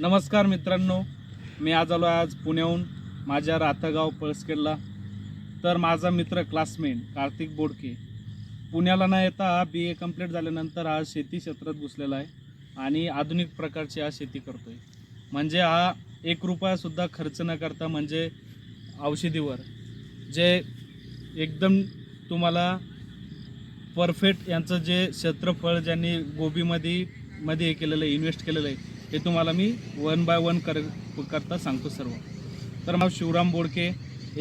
नमस्कार मित्रांनो मी आज आलो आज पुण्याहून माझ्या रातगाव पळसखेडला. तर माझा मित्र क्लासमेट कार्तिक बोडके. पुण्याला न येता बी ए कंप्लीट झाल्यानंतर हा शेती क्षेत्रात घुसलेला आहे आणि आधुनिक प्रकारची हा शेती करतो आहे म्हणजे हा एक रुपयासुद्धा खर्च न करता म्हणजे औषधीवर जे एकदम तुम्हाला परफेक्ट यांचं जे क्षेत्रफळ ज्यांनी गोबीमध्ये मध्ये हे केलेलं आहे इन्व्हेस्ट केलेलं आहे ते तुम्हाला मी वन बाय वन कर करता सांगतो सर्व. तर मग शिवराम बोडके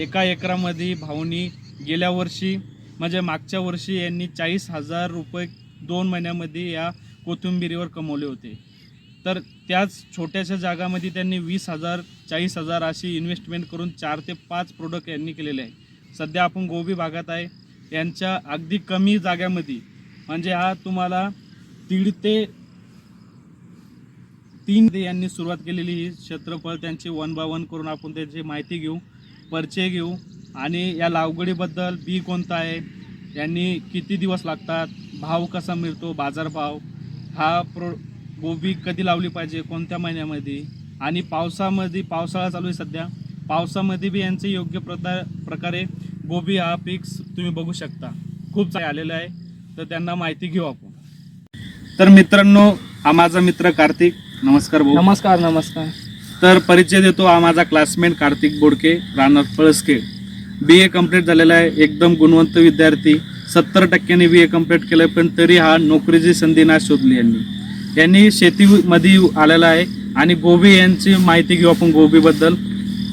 एका एकरामध्ये भाऊनी गेल्या वर्षी म्हणजे मागच्या वर्षी यांनी चाळीस हजार रुपये दोन महिन्यामध्ये या कोथिंबिरीवर कमवले होते. तर त्याच छोट्याशा जागामध्ये त्यांनी वीस हजार चाळीस हजार अशी इन्व्हेस्टमेंट करून चार ते पाच प्रोडक्ट यांनी केलेले आहे सध्या आपण गोबी भागात आहे. यांच्या अगदी कमी जाग्यामध्ये म्हणजे हा तुम्हाला दीड ते तीन यांनी सुरुवात केलेली ही क्षेत्रफळ त्यांचे वन बाय वन करून आपण त्याची माहिती घेऊ परिचय घेऊ. आणि या लागवडीबद्दल बी कोणतं आहे यांनी किती दिवस लागतात भाव कसा मिळतो बाजारभाव हा प्रो गोबी कधी लावली पाहिजे कोणत्या महिन्यामध्ये? आणि पावसामध्ये पावसाळा चालू आहे सध्या पावसामध्ये बी यांचे योग्य प्रदा प्रकारे गोबी हा पीक तुम्ही बघू शकता. खूप चांगले आलेलं आहे तर त्यांना माहिती घेऊ आपण. तर मित्रांनो हा माझा मित्र कार्तिक नमस्कार भाऊ. नमस्कार नमस्कार. तर परिचय देतो हा माझा क्लासमेट कार्तिक बोडके राहणार पळसके बी ए कंप्लीट झालेला आहे एकदम गुणवंत विद्यार्थी. सत्तर टक्क्यांनी बी ए कंप्लीट केलं पण तरी हा नोकरीची संधी ना शोधली यांनी. यांनी शेतीमध्ये आलेला आहे आणि गोबी यांची माहिती घेऊ आपण गोबीबद्दल.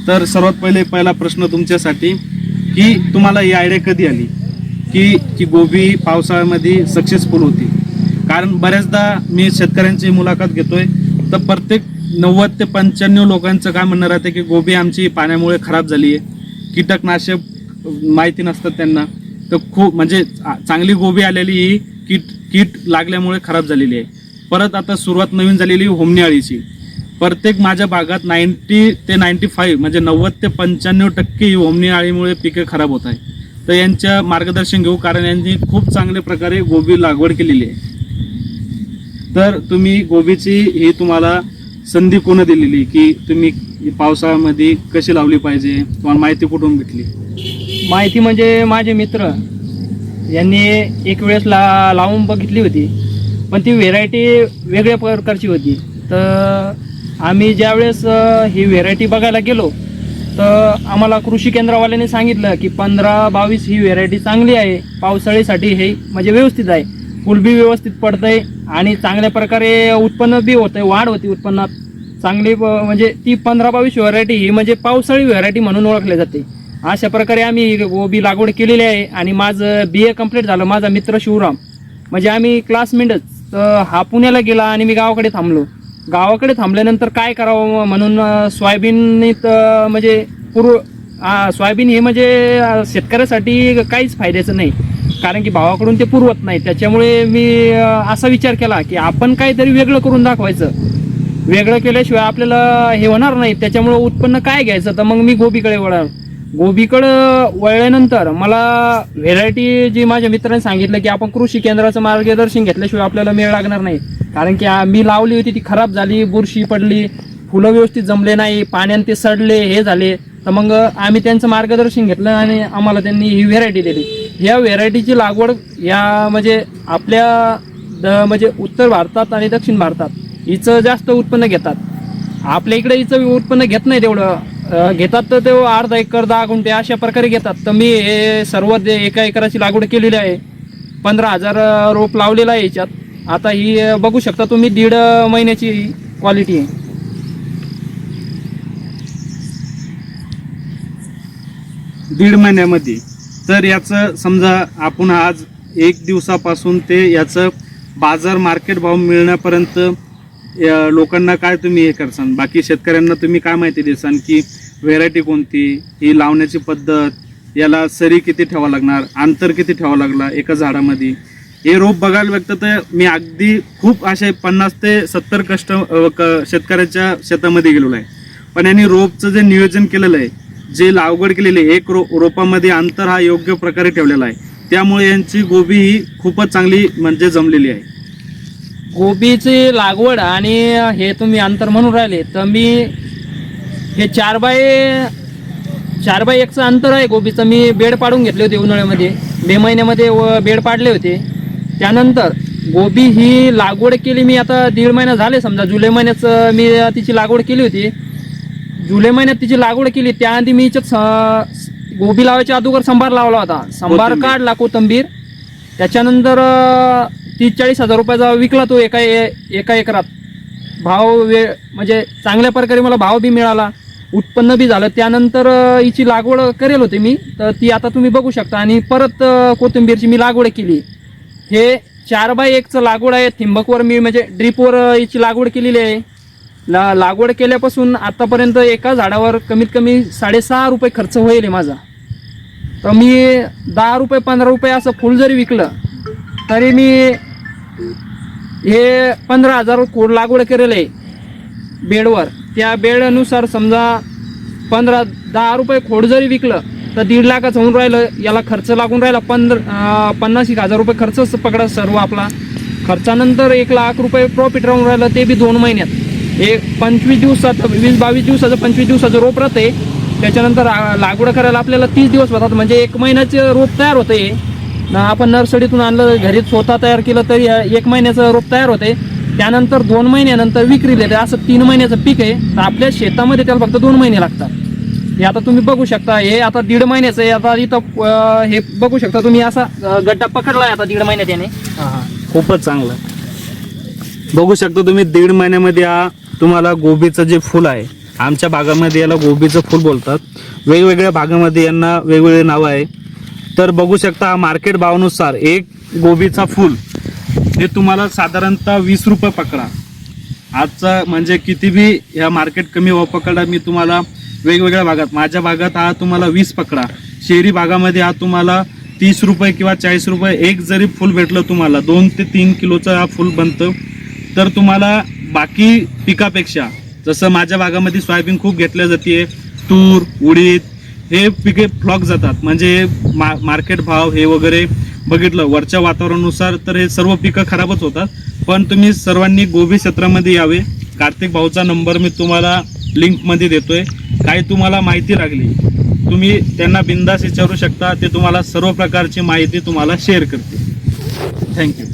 तर सर्वात पहिले पहिला प्रश्न तुमच्यासाठी की तुम्हाला ही आयडिया कधी आली? की की गोबी पावसाळ्यामध्ये सक्सेसफुल होती? कारण बऱ्याचदा मी शेतकऱ्यांची मुलाखत घेतोय तर प्रत्येक नव्वद ते पंच्याण्णव लोकांचं काय म्हणणं राहतं की गोबी आमची पाण्यामुळे खराब झाली आहे. कीटकनाशक माहिती नसतात त्यांना. तर खूप म्हणजे चांगली गोबी आलेली ही कीट कीट लागल्यामुळे खराब झालेली आहे. परत आता सुरुवात नवीन झालेली होमणी अळीची प्रत्येक माझ्या भागात नाईन्टी ते नाईन्टी फाईव्ह म्हणजे नव्वद ते पंच्याण्णव टक्के ही होमणी अळीमुळे पिके खराब होत आहे तर यांच्या मार्गदर्शन घेऊ कारण यांनी खूप चांगल्या प्रकारे गोबी लागवड केलेली आहे. तर तुम्ही गोबीची ही तुम्हाला संधी कोण दिलेली? की तुम्ही पावसाळ्यामध्ये कशी लावली पाहिजे? तुम्हाला माहिती कुठून भेटली? माहिती म्हणजे माझे मित्र. यांनी एक वेळेस ला लावून बघितली होती. पण ती व्हेरायटी वेगळ्या प्रकारची होती. तर आम्ही ज्यावेळेस ही व्हेरायटी बघायला गेलो तर आम्हाला कृषी केंद्रवाल्यांनी सांगितलं की पंधरा बावीस ही व्हेरायटी चांगली आहे. पावसाळीसाठी हे म्हणजे व्यवस्थित आहे. फुल बी व्यवस्थित पडतंय आणि चांगल्या प्रकारे उत्पन्न बी होतंय वाढ होती उत्पन्नात. चांगली म्हणजे ती पंधरा बावीस व्हरायटी ही म्हणजे पावसाळी व्हरायटी म्हणून ओळखली जाते. अशा प्रकारे आम्ही गोबी लागवड केलेली आहे आणि माझं बी ए कंप्लीट झालं माझा मित्र शिवराम. म्हणजे आम्ही क्लासमेटच हा पुण्याला गेला आणि मी गावाकडे थांबलो. गावाकडे थांबल्यानंतर काय करावं म्हणून अं, सोयाबीनीत म्हणजे पूर्व सोयाबीन हे म्हणजे शेतकऱ्यासाठी काहीच फायद्याचं नाही. कारण की भावाकडून ते पुरवत नाही. त्याच्यामुळे मी असा विचार केला की आपण काहीतरी वेगळं करून दाखवायचं. वेगळं केल्याशिवाय आपल्याला हे होणार नाही. त्याच्यामुळं उत्पन्न काय घ्यायचं? तर मग मी गोबीकडे वळणार. गोबीकडं वळल्यानंतर मला व्हेरायटी जी माझ्या मित्राने सांगितलं की आपण कृषी केंद्राचं मार्गदर्शन घेतल्याशिवाय आपल्याला मेळ लागणार नाही. कारण की मी लावली होती ती खराब झाली बुरशी पडली फुलं व्यवस्थित जमले नाही पाण्याने ते सडले हे झाले. तर मग आम्ही त्यांचं मार्गदर्शन घेतलं आणि आम्हाला त्यांनी ही व्हेरायटी दिली. ह्या व्हेरायटीची लागवड या म्हणजे आपल्या द- म्हणजे उत्तर भारतात आणि दक्षिण भारतात हिचं जास्त उत्पन्न घेतात. आपल्या इकडे हिचं उत्पन्न घेत नाही तेवढं घेतात तर ते अर्धा एकर दहा गुंठे अशा प्रकारे घेतात. तर मी हे सर्व एका एकराची लागवड केलेली आहे पंधरा हजार रोप लावलेलं आहे याच्यात. आता ही बघू शकता तुम्ही दीड महिन्याची क्वालिटी आहे. दीड महिन्यामध्ये. तर याचं समजा आपण आज एक दिवसापासून ते याचं बाजार मार्केट भाव मिळण्यापर्यंत लोकांना काय तुम्ही हे करसान? बाकी शेतकऱ्यांना तुम्ही काय माहिती देसान की व्हेरायटी कोणती ही लावण्याची पद्धत याला सरी किती ठेवावं लागणार अंतर किती ठेवावं लागला एका झाडामध्ये? हे रोप बघायला बघतं तर मी अगदी खूप असे पन्नास ते सत्तर कष्ट क- शेतकऱ्याच्या शेतामध्ये गेलेलो आहे. पण यांनी रोपचं जे नियोजन केलेलं आहे जे लागवड केलेली एक रो रोपामध्ये अंतर हा योग्य प्रकारे ठेवलेला आहे. त्यामुळे यांची गोबी ही खूपच चांगली म्हणजे जमलेली आहे. गोबीची लागवड आणि हे तुम्ही अंतर म्हणून राहिले तर मी हे चार बाय चार बाय एकचं अंतर आहे गोबीचं. मी बेड पाडून घेतले होते उन्हाळ्यामध्ये. मे महिन्यामध्ये व बेड पाडले होते. त्यानंतर गोबी ही लागवड केली मी आता दीड महिना झाले समजा जुलै महिन्याचं मी तिची लागवड केली होती. जुलै महिन्यात तिची लागवड केली. त्याआधी मी याच्यात स- गोबी लावायच्या अगोदर संभार लावला होता. संभार. काढला कोथंबीर. त्याच्यानंतर तीस चाळीस हजार रुपयाचा विकला तो एका ए- एका एकरात. भाव वे म्हणजे चांगल्या प्रकारे मला भाव बी मिळाला. उत्पन्न बी झालं. त्यानंतर हिची लागवड करेल होती मी. तर ती आता तुम्ही बघू शकता. आणि परत कोथिंबीरची मी लागवड केली. हे चार बाय एकचं लागवड आहे. थिंबकवर मी म्हणजे ड्रीपवर हिची लागवड केलेली आहे. लागवड केल्यापासून आतापर्यंत एका झाडावर कमीत कमी साडेसहा रुपये खर्च होईल आहे माझा. तर मी दहा रुपये पंधरा रुपये असं फुल जरी विकलं तरी मी हे पंधरा हजार कोड लागवड केलेलं आहे बेडवर. त्या बेडनुसार समजा पंधरा दहा रुपये खोड जरी विकलं तर दीड लाखाचं होऊन राहिलं याला खर्च लागून राहिला पंधरा पन्नास एक हजार रुपये खर्चच पकडा सर्व आपला. खर्चानंतर एक लाख रुपये प्रॉफिट राहून राहिलं ते बी दोन महिन्यात. एक पंचवीस दिवसात वीस बावीस दिवसाचं पंचवीस दिवसाचं रोप राहते त्याच्यानंतर लागवड करायला आपल्याला तीस दिवस होतात म्हणजे एक महिन्याचं रोप तयार होते ना आपण नर्सरीतून आणलं घरी स्वतः तयार केलं तरी एक महिन्याचं रोप तयार होते त्यानंतर दोन महिन्यानंतर विक्री देते. असं तीन महिन्याचं पीक आहे. तर आपल्या शेतामध्ये त्याला फक्त दोन महिने लागतात. हे आता तुम्ही बघू शकता. हे आता दीड महिन्याचं आहे. आता इथं हे बघू शकता तुम्ही. असा गड्डा गड्डा पकडलाय आता दीड महिन्यात याने. खूपच चांगलं. बघू शकता तुम्ही दीड महिन्यामध्ये हा तुम्हाला गोबीचं जे फूल आहे आमच्या भागामध्ये याला गोबीचं फूल बोलतात. वेगवेगळ्या भागामध्ये यांना वेगवेगळे नावं आहे. तर बघू शकता हा मार्केट भावानुसार एक गोबीचा फूल हे तुम्हाला साधारणतः वीस रुपये पकडा. आजचा म्हणजे किती बी ह्या मार्केट कमी व पकडा मी तुम्हाला वेगवेगळ्या भागात माझ्या भागात हा तुम्हाला वीस पकडा. शहरी भागामध्ये हा तुम्हाला तीस रुपये किंवा चाळीस रुपये एक जरी फूल भेटलं तुम्हाला दोन ते तीन किलोचं हा फूल बनतं. तर तुम्हाला बाकी पिकापेक्षा जसं माझ्या भागामध्ये सोयाबीन खूप घेतल्या जाते तूर उडीद हे पिके फ्लॉक जातात. म्हणजे मा मार्केट भाव हे वगैरे बघितलं. वरच्या वातावरणानुसार तर हे सर्व पिकं खराबच होतात. पण तुम्ही सर्वांनी गोबी क्षेत्रामध्ये यावे. कार्तिक भाऊचा नंबर मी तुम्हाला लिंकमध्ये देतो आहे काही तुम्हाला माहिती लागली तुम्ही त्यांना बिंदास विचारू शकता. ते तुम्हाला सर्व प्रकारची माहिती तुम्हाला शेअर करते थँक्यू